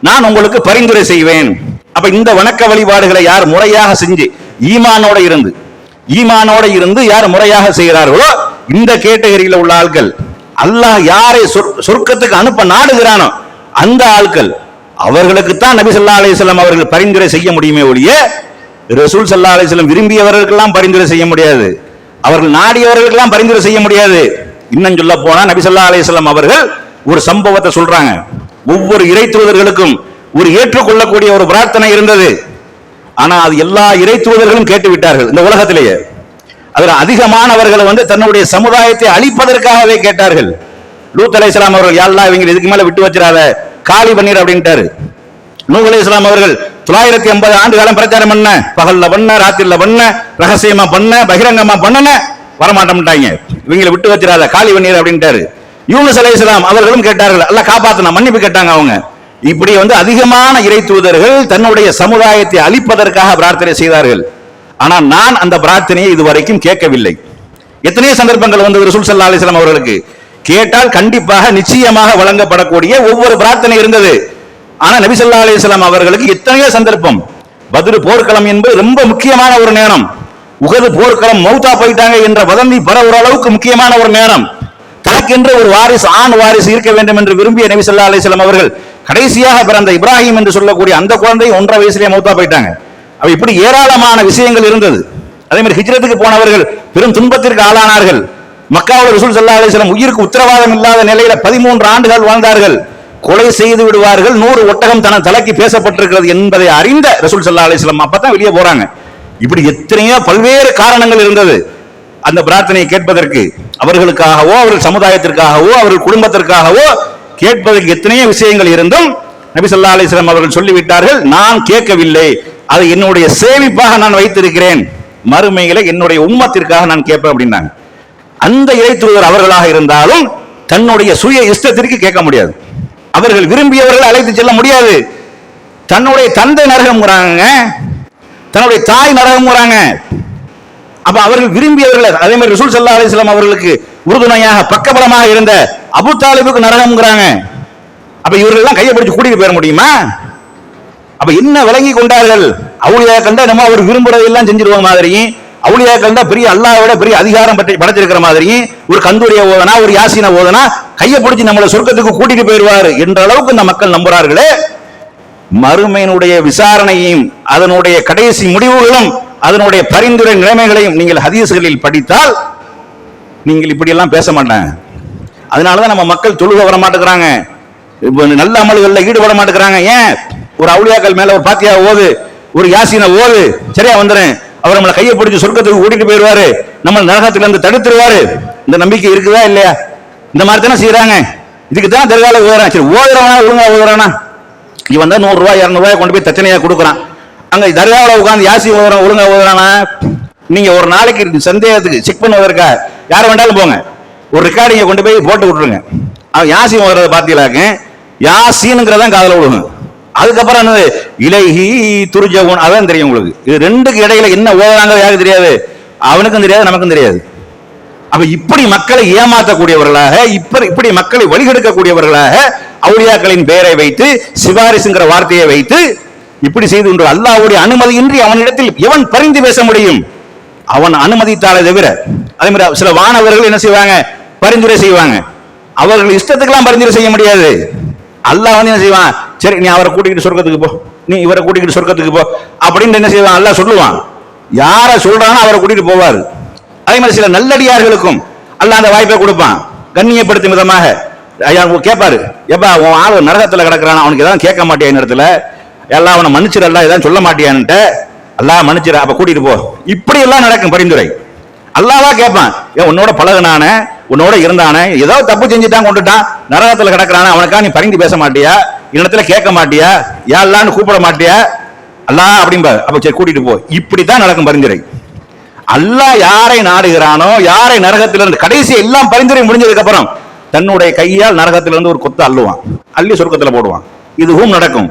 நான் உங்களுக்கு பரிந்துரை செய்வேன். அப்ப இந்த வணக்க வழிபாடுகளை யார் முறையாக செஞ்சு ஈமானோட இருந்து ஈமானோட இருந்து யார் முறையாக செய்கிறார்களோ இந்த கேட்டகரியில உள்ள ஆட்கள் அல்லாஹ் யாரை சொர்க்கத்துக்கு அனுப்ப நாடுகிறானோ அந்த ஆட்கள் அவர்களுக்கு தான் நபி சொல்லா அலிஸ்லாம் அவர்கள் பரிந்துரை செய்ய முடியுமே ஒழிய ரசூல் சல்லா அலிஸ்லாம் விரும்பியவர்களுக்கெல்லாம் பரிந்துரை செய்ய முடியாது. அவர்கள் நாடியவர்களுக்கெல்லாம் பரிந்துரை செய்ய முடியாது. இன்னும் சொல்ல போனா நபி சொல்லா அலிஸ்லாம் அவர்கள் ஒரு சம்பவத்தை சொல்றாங்க. ஒவ்வொரு இறை தூதர்களுக்கும் ஒரு ஏற்றுக்கொள்ளக்கூடிய ஒரு பிரார்த்தனை இருந்தது. ஆனா அது எல்லா இறை தூதர்களும் கேட்டு விட்டார்கள் இந்த உலகத்திலேயே. அதில் அதிகமானவர்களை வந்து தன்னுடைய சமுதாயத்தை அழிப்பதற்காகவே கேட்டார்கள். லூத் அலைஹிஸ்ஸலாம் அவர்கள் யாழ்லா இவங்க இதுக்கு மேல விட்டு வச்சிடாத காலி பண்ணிடு அப்படின்ட்டாரு. நூஹ் இஸ்லாம் அவர்கள் தொள்ளாயிரத்தி ஐம்பது ஆண்டு காலம் பிரச்சாரம் பண்ண பகல்ல பண்ண ராத்திரில பண்ண ரகசியமா பண்ண பகிரங்கமா பண்ணன வரமாட்டோம்ட்டாங்க இவங்களை விட்டு வச்சிடாத காலி பண்ணிடு அப்படின்ட்டாரு. அலி இஸ்லாம் அவர்களும் கேட்டார்கள் எல்லாம் காப்பாத்தினா மன்னிப்பு கேட்டாங்க அவங்க. இப்படி வந்து அதிகமான இறை தூதர்கள் தன்னுடைய சமுதாயத்தை அழிப்பதற்காக பிரார்த்தனை செய்தார்கள். ஆனால் நான் அந்த பிரார்த்தனையை இதுவரைக்கும் கேட்கவில்லை. எத்தனையோ சந்தர்ப்பங்கள் வந்தது ரசூல் சல்லா அலிஸ்லாம் அவர்களுக்கு. கேட்டால் கண்டிப்பாக நிச்சயமாக வழங்கப்படக்கூடிய ஒவ்வொரு பிரார்த்தனை இருந்தது. ஆனா நபி ஸல்லல்லாஹு அலைஹி அவர்களுக்கு எத்தனையோ சந்தர்ப்பம். பதில் போர்க்களம் என்பது ரொம்ப முக்கியமான ஒரு நேரம். உகது போர்க்களம் மௌத்தா போயிட்டாங்க என்ற வதந்தி பரவுற அளவுக்கு முக்கியமான ஒரு நேரம். தனக்கென்று ஒரு வாரிசு ஆண் வாரிசு இருக்க வேண்டும் என்று விரும்பிய நபி சொல்லா அலிஸ்லாம் அவர்கள் கடைசியாக பிறந்த இப்ராஹிம் என்று சொல்லக்கூடிய அந்த குழந்தை ஒன்றரை வயசுலேயே மூத்தா போயிட்டாங்க. அவள் இப்படி ஏராளமான விஷயங்கள் இருந்தது. அதே மாதிரி ஹிஜ்ரத்துக்கு போனவர்கள் பெரும் துன்பத்திற்கு ஆளானார்கள். மக்காவில் ரசூல் சல்லா அலிஸ்லாம் உயிருக்கு உத்தரவாதம் இல்லாத நிலையில பதிமூன்று ஆண்டுகள் வாழ்ந்தார்கள். கொலை செய்து விடுவார்கள். நூறு ஒட்டகம் தன தலைக்கு பேசப்பட்டிருக்கிறது என்பதை அறிந்த ரசூல் சல்லா அலிஸ்லாம் அப்பதான் வெளியே போறாங்க. இப்படி எத்தனையோ பல்வேறு காரணங்கள் இருந்தது. அந்த பிரார்த்தனையை கேட்பதற்கு அவர்களுக்காகவோ அவர்கள் சமுதாயத்திற்காகவோ அவர்கள் குடும்பத்திற்காகவோ கேட்பதற்கு எத்தனையோ விஷயங்கள் இருந்தும் நபி சொல்லா அலிஸ்லாம் அவர்கள் சொல்லிவிட்டார்கள் நான் கேட்கவில்லை. அதை என்னுடைய சேமிப்பாக நான் வைத்திருக்கிறேன். மறுமையில என்னுடைய உம்மத்திற்காக நான் கேட்பேன் அப்படின்னாங்க. அந்த இறைத்துவர் அவர்களாக இருந்தாலும் தன்னுடைய சுய இஷ்டத்திற்கு கேட்க முடியாது. அவர்கள் விரும்பியவர்கள் அழைத்து செல்ல முடியாது. தன்னுடைய தந்தை நரகம்ங்கிறாங்க தன்னுடைய தாய் நரகம்ங்கிறாங்க. அப்ப அவர்கள் விரும்பியவர்கள் அதே மாதிரி ரசூல் ஸல்லல்லாஹு அவர்களுக்கு உறுதுணையாக பக்கபலமாக இருந்த அபூ தாலிபுக்கு நரகம்ங்கிறாங்க. அப்ப இவர்கள்லாம் கையை பிடிச்சு கூட்டிட்டு போயிட முடியுமா? அப்ப என்ன விளங்கி கொண்டார்கள்? அவுளியா கண்டா நம்ம அவர் விரும்புறதெல்லாம் செஞ்சிருவாங்க மாதிரி அவுளியா கண்டா பெரிய அல்லாஹ்விட பெரிய அதிகாரம் பற்றி படைச்சிருக்கிற மாதிரி ஒரு கந்தூரிய ஓதனா ஒரு யாசின ஓதனா கையை பிடிச்சி நம்மளை சொர்க்கத்துக்கு கூட்டிட்டு போயிடுவார் என்ற அளவுக்கு இந்த மக்கள் நம்புறார்களே. மறுமையினுடைய விசாரணையும் அதனுடைய கடைசி முடிவுகளும் அதனுடைய பரிந்துரை நிலைமைகளையும் நீங்கள் ஹதீசுகளில் படித்தால் நீங்கள் இப்படி எல்லாம் பேச மாட்டேன் அதனாலதான் நம்ம மக்கள் தொழுக வர மாட்டேங்கிறாங்க. நல்ல அமல்களில் ஈடுபட மாட்டேங்கிறாங்க. ஏன்? ஒரு அவுளியாக்கள் மேல ஒரு பாத்தியா ஓது ஒரு யாசின ஓது சரியா வந்துடும் அவர் நம்மளை கையை பிடிச்சி சொர்க்கத்துக்கு கூட்டிட்டு போயிடுவாரு. நம்ம நரகத்துல இருந்து தடுத்துருவாரு. இந்த நம்பிக்கை இருக்குதா இல்லையா? இந்த மாதிரி தானே செய்யறாங்க இதுக்கு தான் தெருவால ஓதுறான். சரி ஓதுறவனா ஒழுங்கா ஓதுறானா? இவன் தான் நூறு ரூபாய் இரநூறுவாய் கொண்டு போய் தச்சனையா கொடுக்குறான். அங்க தர்காவில் உட்காந்து யாசி ஓதுறான் ஒழுங்கா ஓதுறானா? நீங்க ஒரு நாளைக்கு சந்தேகத்துக்கு செக் பண்ணுவதற்கா? யார் வேண்டாலும் போங்க. ஒரு ரெக்கார்டிங்கை கொண்டு போய் போட்டு விட்டுருங்க. அவன் யாசி ஓதுறத பார்த்தீங்களாக்க யாசின்னுங்கிறதான் காதல விடுங்க அதுக்கப்புறம் என்னது? இலகி துருஜவுன். அதான் தெரியும் உங்களுக்கு. இது ரெண்டுக்கு இடையில என்ன ஓதுறாங்க யாருக்கு தெரியாது? அவனுக்கும் தெரியாது நமக்கும் தெரியாது. அப்ப இப்படி மக்களை ஏமாற்றக்கூடியவர்களாக இப்ப இப்படி மக்களை வழிகெடுக்கக்கூடியவர்களாக அவுளியாக்களின் பெயரை வைத்து சிபாரிசுங்கிற வார்த்தையை வைத்து இப்படி செய்து கொண்டு அல்லாவுடைய அனுமதியின்றி அவனிடத்தில் எவன் பரிந்து பேச முடியும்? அவன் அனுமதித்தாலே தவிர. அதே மாதிரி சில வானவர்கள் என்ன செய்வாங்க? பரிந்துரை செய்வாங்க. அவர்கள் இஷ்டத்துக்கெல்லாம் பரிந்துரை செய்ய முடியாது. அல்லாஹ் வந்து என்ன செய்வான்? சரி நீ அவரை கூட்டிக்கிட்டு சொர்க்கத்துக்கு போ. நீ இவரை கூட்டிக்கிட்டு சொர்க்கத்துக்கு போ. அப்படின்னு என்ன செய்வான்? அல்லாஹ் சொல்லுவான். யாரை சொல்றானோ அவரை கூட்டிட்டு போவார். அதே மாதிரி சில நல்லடியார்களுக்கும் அல்லாஹ் அந்த வாய்ப்பை கொடுப்பான். கண்ணியப்படுத்தும் விதமாக. ஐயா கேட்பாரு. எப்பா உன் ஆள் நரகத்தில் நரகத்துல கிடக்குறான்? அவனுக்கு எதாவது கேட்க மாட்டேன் இடத்துல? எல்லாம் அவனை மன்னிச்சிடலாம் எதாவது சொல்ல மாட்டியான்ட்டு எல்லாம் மன்னிச்சிட அப்ப கூட்டிட்டு போ. இப்படி எல்லாம் நடக்கும் பரிந்துரை. அல்லாவா கேட்பான் ஏன் உன்னோட பழகுனானே உன்னோட இருந்தானே ஏதோ தப்பு செஞ்சுட்டான் கொண்டுட்டான். நரகத்துல கிடக்குறானே அவனுக்கா நீ பரிந்து பேச மாட்டியா? இடத்துல கேட்க மாட்டியா? யாழ்லான்னு கூப்பிட மாட்டியா? அல்லா அப்படிம்பாரு அப்ப சரி கூட்டிட்டு போ. இப்படித்தான் நடக்கும் பரிந்துரை. அல்லாஹ் யாரை நாடுகிறானோ யாரை நரகத்திலிருந்து கடைசி எல்லாம் பரிந்துரை முடிஞ்சதுக்கு அப்புறம் தன்னுடைய கையால் நரகத்திலிருந்து ஒரு கொத்து அள்ளுவான். அள்ளி சொர்க்கத்துல போடுவான். இதுவும் நடக்கும்.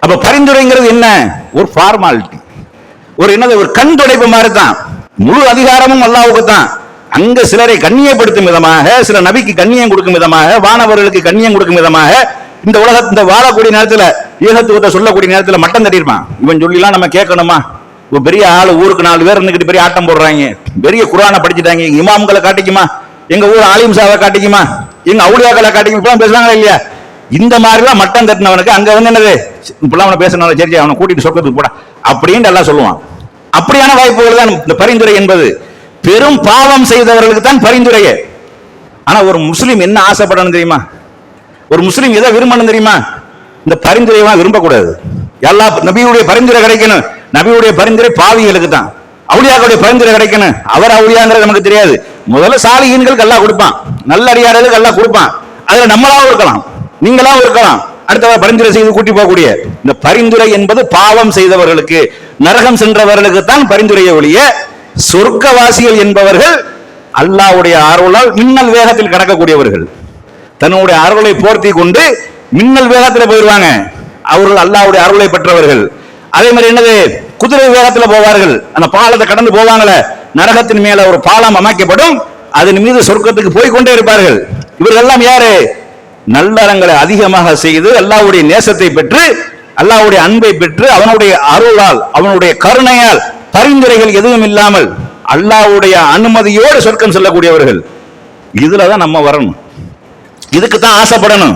அப்ப பரிந்துரைங்கிறது என்ன? ஒரு ஃபார்மாலிட்டி ஒரு என்னது? ஒரு கண் துடைப்பு மாதிரி தான் முழு அதிகாரமும் அல்லாவுக்கு தான் அங்க சிலரை கண்ணியப்படுத்தும் விதமாக சில நபிக்கு கண்ணியம் கொடுக்கும் விதமாக வானவர்களுக்கு கண்ணியம் கொடுக்கும் விதமாக இந்த உலக இந்த வாழக்கூடிய நேரத்தில் ஈகத்துவத்தை சொல்லக்கூடிய நேரத்தில் மட்டம் தட்டியிருப்பான் இவன் சொல்லிலாம் நம்ம கேட்கணுமா? ஒரு பெரிய ஆள் ஊருக்கு நாலு பேர் இருந்துகிட்டு பெரிய ஆட்டம் போடுறாங்க. பெரிய குரானை படிச்சுட்டாங்க. எங்க இமாம்களை காட்டிக்குமா? எங்க ஊர் ஆலிம் சாவை காட்டிக்குமா? எங்க அவுளியாக்களை காட்டிக்குமா? இப்பெல்லாம் பேசுறாங்களா இல்லையா? இந்த மாதிரிலாம் மட்டம் தட்டினவனுக்கு அங்க வந்து என்னது? இப்பெல்லாம் அவனை பேசினாலும் சரி அவனை கூட்டிட்டு சொர்க்கத்துக்கு போட. அப்படின்ட்டு எல்லாம் சொல்லுவான். அப்படியான வாய்ப்புகள் தான் இந்த பரிந்துரை என்பது. பெரும் பாவம் செய்தவர்களுக்கு தான் பரிந்துரையே. ஆனா ஒரு முஸ்லீம் என்ன ஆசைப்படணும் தெரியுமா? ஒரு முஸ்லீம் எதை விரும்பணும் தெரியுமா? இந்த பரிந்துரையெல்லாம் விரும்பக்கூடாது. எல்லா நபியுடைய பரிந்துரை கிடைக்கணும். நபியுடைய பரிந்துரை பாவிகளுக்கு தான். அவுளியாக்களுடைய பரிந்துரை கிடைக்கணும். அவர் அவுளியாங்கிறது நமக்கு தெரியாது. முதல்ல சாலிகீன்களுக்கு எல்லாம் கொடுப்பான். நல்ல அடியாரர்களுக்கு எல்லாம் கொடுப்பான். அதுல நம்மளாவும் இருக்கலாம். நீங்களாவும் இருக்கலாம். அடுத்தவர் பரிந்துரை செய்து கூட்டி போகக்கூடிய. இந்த பரிந்துரை என்பது பாவம் செய்தவர்களுக்கு நரகம் சென்றவர்களுக்கு தான் பரிந்துரைய ஒழிய சொர்க்கவாசிகள் என்பவர்கள் அல்லாஹ்வுடைய ஆர்வலால் மின்னல் வேகத்தில் கடக்கக்கூடியவர்கள். தன்னுடைய அருளை போர்த்தி கொண்டு மின்னல் வேகத்தில் போயிடுவாங்க அவர்கள் அல்லாவுடைய அருளை பெற்றவர்கள். அதே மாதிரி என்னது? குதிரை வேகத்துல போவார்கள். அந்த பாலத்தை கடந்து போவாங்களே. நரகத்தின் மேல ஒரு பாலம் அமைக்கப்படும். அதன் மீது சொர்க்கத்துக்கு போய்கொண்டே இருப்பார்கள். இவர்கள் எல்லாம் யாரு? நல்லறங்களை அதிகமாக செய்து அல்லாஹ்வுடைய நேசத்தை பெற்று அல்லாஹ்வுடைய அன்பை பெற்று அவனுடைய அருளால் அவனுடைய கருணையால் பரிந்துரைகள் எதுவும் இல்லாமல் அல்லாஹ்வுடைய அனுமதியோடு சொர்க்கம் செல்லக்கூடியவர்கள். இதுல தான் நம்ம வரணும். இதுக்கு தான் ஆசைப்படணும்.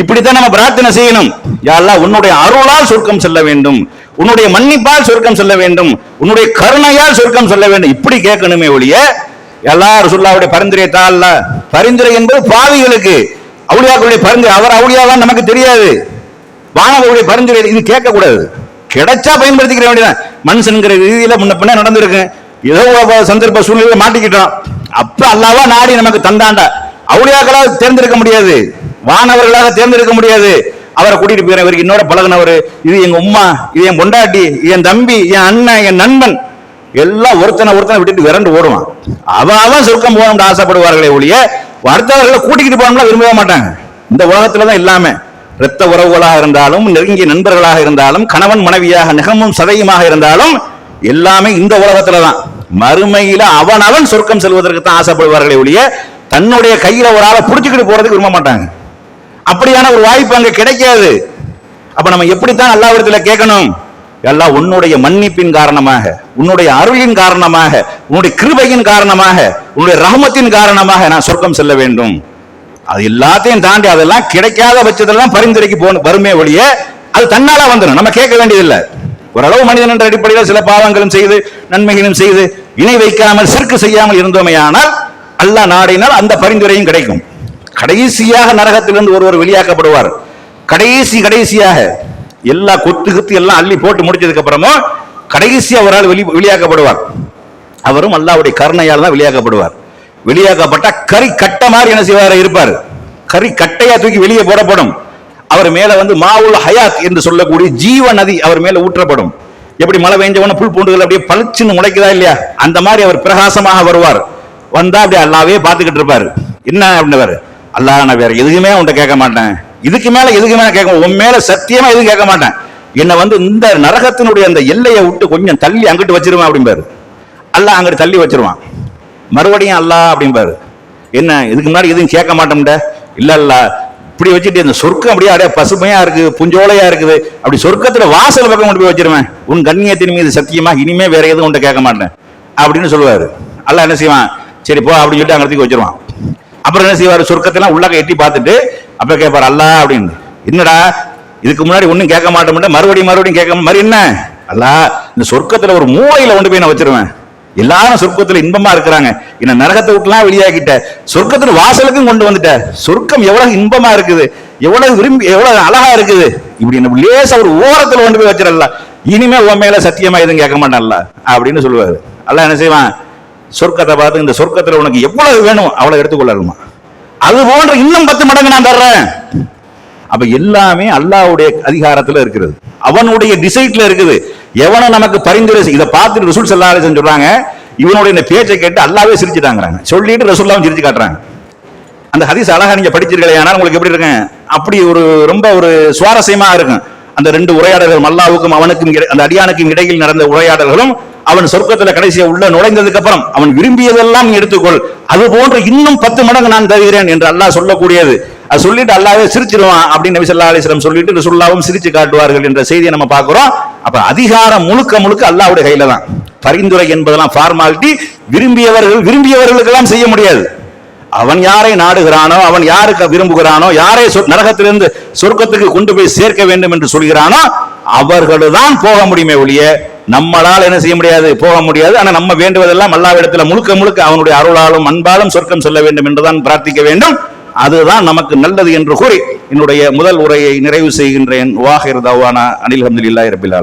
இப்படித்தான் நம்ம பிரார்த்தனை செய்யணும். யா உன்னுடைய அருளால் சொர்க்கம் செல்ல வேண்டும். உன்னுடைய மன்னிப்பால் சொர்க்கம் செல்ல வேண்டும். உன்னுடைய கருணையால் சொர்க்கம் செல்ல வேண்டும். இப்படி கேட்கணுமே ஒழிய எல்லாரும் சொல்லாவுடைய பரிந்துரை தாள்ல பரிந்துரை என்பது பாவிகளுக்கு அவுளியாக்களுடைய பரிந்துரை அவர் அவுளியாவான்னு நமக்கு தெரியாது. வானவருடைய பரிந்துரை இது கேட்கக்கூடாது. கிடைச்சா பயன்படுத்திக்கிற வேண்டியதான் மனுஷனுங்கிற ரீதியில முன்ன பின்ன நடந்திருக்கு. ஏதோ சந்தர்ப்ப சூழ்நிலையில மாட்டிக்கிட்டோம். அப்ப அல்லாவா நாடி நமக்கு தந்தாண்டா. அவுளியாக்களாக தேர்ந்தெடுக்க முடியாது. வானவர்களாக தேர்ந்தெடுக்க முடியாது. அவரை கூட்டிட்டு போயிற இவருக்கு இன்னொரு பழகுனவர் இது எங்க உம்மா இது என் பொண்டாட்டி என் தம்பி என் அண்ணன் என் நண்பன். எல்லாம் ஒருத்தனை ஒருத்தனை விட்டுட்டு விரண்டு ஓடுவான். அவன் அவன் சொர்க்கம் போகணும்னு ஆசைப்படுவார்களே ஒழிய அடுத்தவர்களை கூட்டிக்கிட்டு போகணும்னா விரும்பவே மாட்டாங்க. இந்த உலகத்துல தான் இல்லாம. இரத்த உறவுகளாக இருந்தாலும் நெருங்கிய நண்பர்களாக இருந்தாலும் கணவன் மனைவியாக நிகமும் சதையுமாக இருந்தாலும் எல்லாமே இந்த உலகத்துல தான் மறுமையில அவன் அவன் சொர்க்கம் செல்வதற்கு தான் ஆசைப்படுவார்களே ஒழிய தன்னுடைய கையில ஒரு ஆளை புடிச்சுக்கிட்டு போறதுக்கு விரும்ப மாட்டாங்க. அப்படியான ஒரு வாய்ப்பு அங்க கிடைக்காது. அப்ப நம்ம எப்படித்தான் அல்லாவிடத்துல கேட்கணும்? எல்லாம் உன்னுடைய மன்னிப்பின் காரணமாக உன்னுடைய அருளின் காரணமாக உன்னுடைய கிருபையின் காரணமாக உன்னுடைய ரஹமத்தின் காரணமாக நான் சொர்க்கம் செல்ல வேண்டும். அது எல்லாத்தையும் தாண்டி அதெல்லாம் கிடைக்காத பட்சத்தெல்லாம் பரிந்துரைக்கு போகணும் வறுமை ஒழிய அது தன்னால வந்துடும் நம்ம கேட்க வேண்டியதில்லை. ஓரளவு மனிதன் என்ற அடிப்படையில் சில பாவங்களும் செய்து நன்மைகளும் செய்து இணை வைக்காமல் சிறுக்கு செய்யாமல் இருந்தோமேயானால் அல்ல நாடினால் அந்த பரிந்துரையும் கிடைக்கும். கடைசியாக நரகத்திலிருந்து ஒருவர் வெளியாக்கப்படுவார். கடைசி கடைசியாக எல்லா கொத்து குத்து எல்லாம் அள்ளி போட்டு முடிச்சதுக்கு அப்புறமும் கடைசியாக ஒரு ஆள் வெளி வெளியாக்கப்படுவார். அவரும் அல்லாவுடைய கருணையால் தான் வெளியாக்கப்படுவார். வெளியாக்கப்பட்ட கறி கட்ட மாதிரி என்ன செய்வார்? இருப்பார். கறி கட்டையா தூக்கி வெளியே போடப்படும். அவர் மேல வந்து மாவுல் ஹயாத் என்று சொல்லக்கூடிய ஜீவ நதி அவர் மேல ஊற்றப்படும். எப்படி மழை பெஞ்சவன புல் பூண்டுகள் அப்படியே பளிச்சுன்னு முளைக்குதா இல்லையா? அந்த மாதிரி அவர் பிரகாசமாக வருவார். வந்தா அப்படியே அல்லாவே பார்த்துக்கிட்டு இருப்பாரு. என்ன அப்படின்னவர்? அல்லாஹ் நான் வேற எதுக்குமே உன்ட்ட கேட்க மாட்டேன். இதுக்கு மேல எதுக்கு மேல கேட்க உன் மேல சத்தியமா எதுவும் கேட்க மாட்டேன்? என்னை வந்து இந்த நரகத்தினுடைய அந்த எல்லையை விட்டு கொஞ்சம் தள்ளி அங்கிட்டு வச்சிருவேன் அப்படிம்பாரு. அல்லாஹ் அங்கிட்டு தள்ளி வச்சிருவான். மறுபடியும் அல்லா அப்படிம்பாரு. என்ன இதுக்கு முன்னாடி எதுவும் கேட்க மாட்டோம்ட? இல்ல இல்ல. இப்படி வச்சுட்டு இந்த சொர்க்கம் அப்படியே அப்படியே பசுமையா இருக்கு புஞ்சோலையா இருக்குது. அப்படி சொர்க்கத்துல வாசல் பக்கம் கொண்டு போய் வச்சிருவேன். உன் கண்ணியத்தின் மீது சத்தியமா இனிமே வேற எதுவும் உன்ட்ட கேட்க மாட்டேன். அப்படின்னு சொல்லுவாரு. அல்ல என்ன செய்வான்? சரி போ அப்படின்னு சொல்லிட்டு அங்கே வச்சிருவான். அப்புறம் என்ன செய்வாரு? சொர்க்கத்தெல்லாம் உள்ளாக எட்டி பார்த்துட்டு அப்ப கேட்பாரு அல்லாஹ் அப்படின்னு. என்னடா இதுக்கு முன்னாடி ஒன்றும் கேட்க மாட்டோம்ல மறுபடியும் மறுபடியும் கேட்க மாதிரி என்ன? அல்ல இந்த சொர்க்கத்துல ஒரு மூளையில கொண்டு போய் நான் வச்சிருவேன். எல்லாரும் சொர்க்கத்துல இன்பமா இருக்கிறாங்க. என்ன நரகத்தை விட்டுலாம் வெளியாகிட்ட சொர்க்கத்தின் வாசலுக்கும் கொண்டு வந்துட்ட. சொர்க்கம் எவ்வளவு இன்பமா இருக்குது. எவ்வளவு விரும்பி எவ்வளவு அழகா இருக்குது. இப்படி நம்ம லேசா ஒரு ஓரத்துல கொண்டு போய் வச்சிடல இனிமே உன் மேல சத்தியமா எதுவும் கேட்க மாட்டான்ல. அப்படின்னு சொல்லுவாரு. அல்ல என்ன செய்வான்? சொர்க்கத்தை பார்த்து இந்த சொர்க்கத்துல உனக்கு எவ்வளவு வேணும் அவ்வளவு எடுத்துக்கொள்ளணுமா அது போன்ற இன்னும் பத்து மடங்கு நான் தர்றேன். அப்ப எல்லாமே அல்லாவுடைய அதிகாரத்துல இருக்கிறது. அவனுடைய டிசைட்ல இருக்குது. எவனை நமக்கு பரிந்துரை இதை பார்த்துட்டு ரசூல் ஸல்லல்லாஹு அலிசன் சொல்றாங்க இவனுடைய பேச்சை கேட்டு அல்லாவே சிரிச்சுட்டாங்கிறாங்க. சொல்லிட்டு ரசூல்லாவும் சிரிச்சு காட்டுறாங்க. அந்த ஹதீஸ் அழகா நீங்க படிச்சிருக்கலையா ஆனால் உங்களுக்கு எப்படி இருக்கும்? அப்படி ஒரு ரொம்ப ஒரு சுவாரஸ்யமா இருக்கும். அந்த ரெண்டு உரையாடல்கள் மல்லாவுக்கும் அவனுக்கும் இடை- அந்த அடியானுக்கும் இடையில் நடந்த உரையாடல்களும் அவன் சொர்க்கத்துல கடைசியா உள்ள நுழைந்ததுக்கு அப்புறம் அவன் விரும்பியதெல்லாம் நீ எடுத்துக்கொள். அது போன்ற இன்னும் பத்து மடங்கு நான் தருகிறேன் என்று அல்லாஹ் சொல்லக்கூடியது. அது சொல்லிட்டு அல்லாஹ்வே சிரிச்சிருவான் அப்படின்னு நபி ஸல்லல்லாஹு அலைஹி சொல்லிட்டு ரசூலுல்லாவும் சிரிச்சு காட்டுவார்கள் என்ற செய்தியை நம்ம பார்க்கிறோம். அப்ப அதிகாரம் முழுக்க முழுக்க அல்லாவுடைய கையில தான். பரிந்துரை என்பதெல்லாம் ஃபார்மாலிட்டி விரும்பியவர்கள் விரும்பியவர்களுக்கெல்லாம் செய்ய முடியாது. அவன் யாரை நாடுகிறானோ அவன் யாருக்கு விரும்புகிறானோ யாரை சொ- நரகத்திலிருந்து சொர்க்கத்துக்கு கொண்டு போய் சேர்க்க வேண்டும் என்று சொல்கிறானோ அவர்களுதான் போக முடியுமே ஒழிய நம்மளால் என்ன செய்ய முடியாது? போக முடியாது. ஆனால் நம்ம வேண்டுவதெல்லாம் அல்லாவிடத்தில் முழுக்க முழுக்க அவனுடைய அருளாலும் அன்பாலும் சொர்க்கம் செல்ல வேண்டும் என்றுதான் பிரார்த்திக்க வேண்டும். அதுதான் நமக்கு நல்லது என்று கூறி என்னுடைய முதல் உரையை நிறைவு செய்கின்றேன். வாஹிர் தவானா. அனில் அஹமதுல்லாஹி ரபில்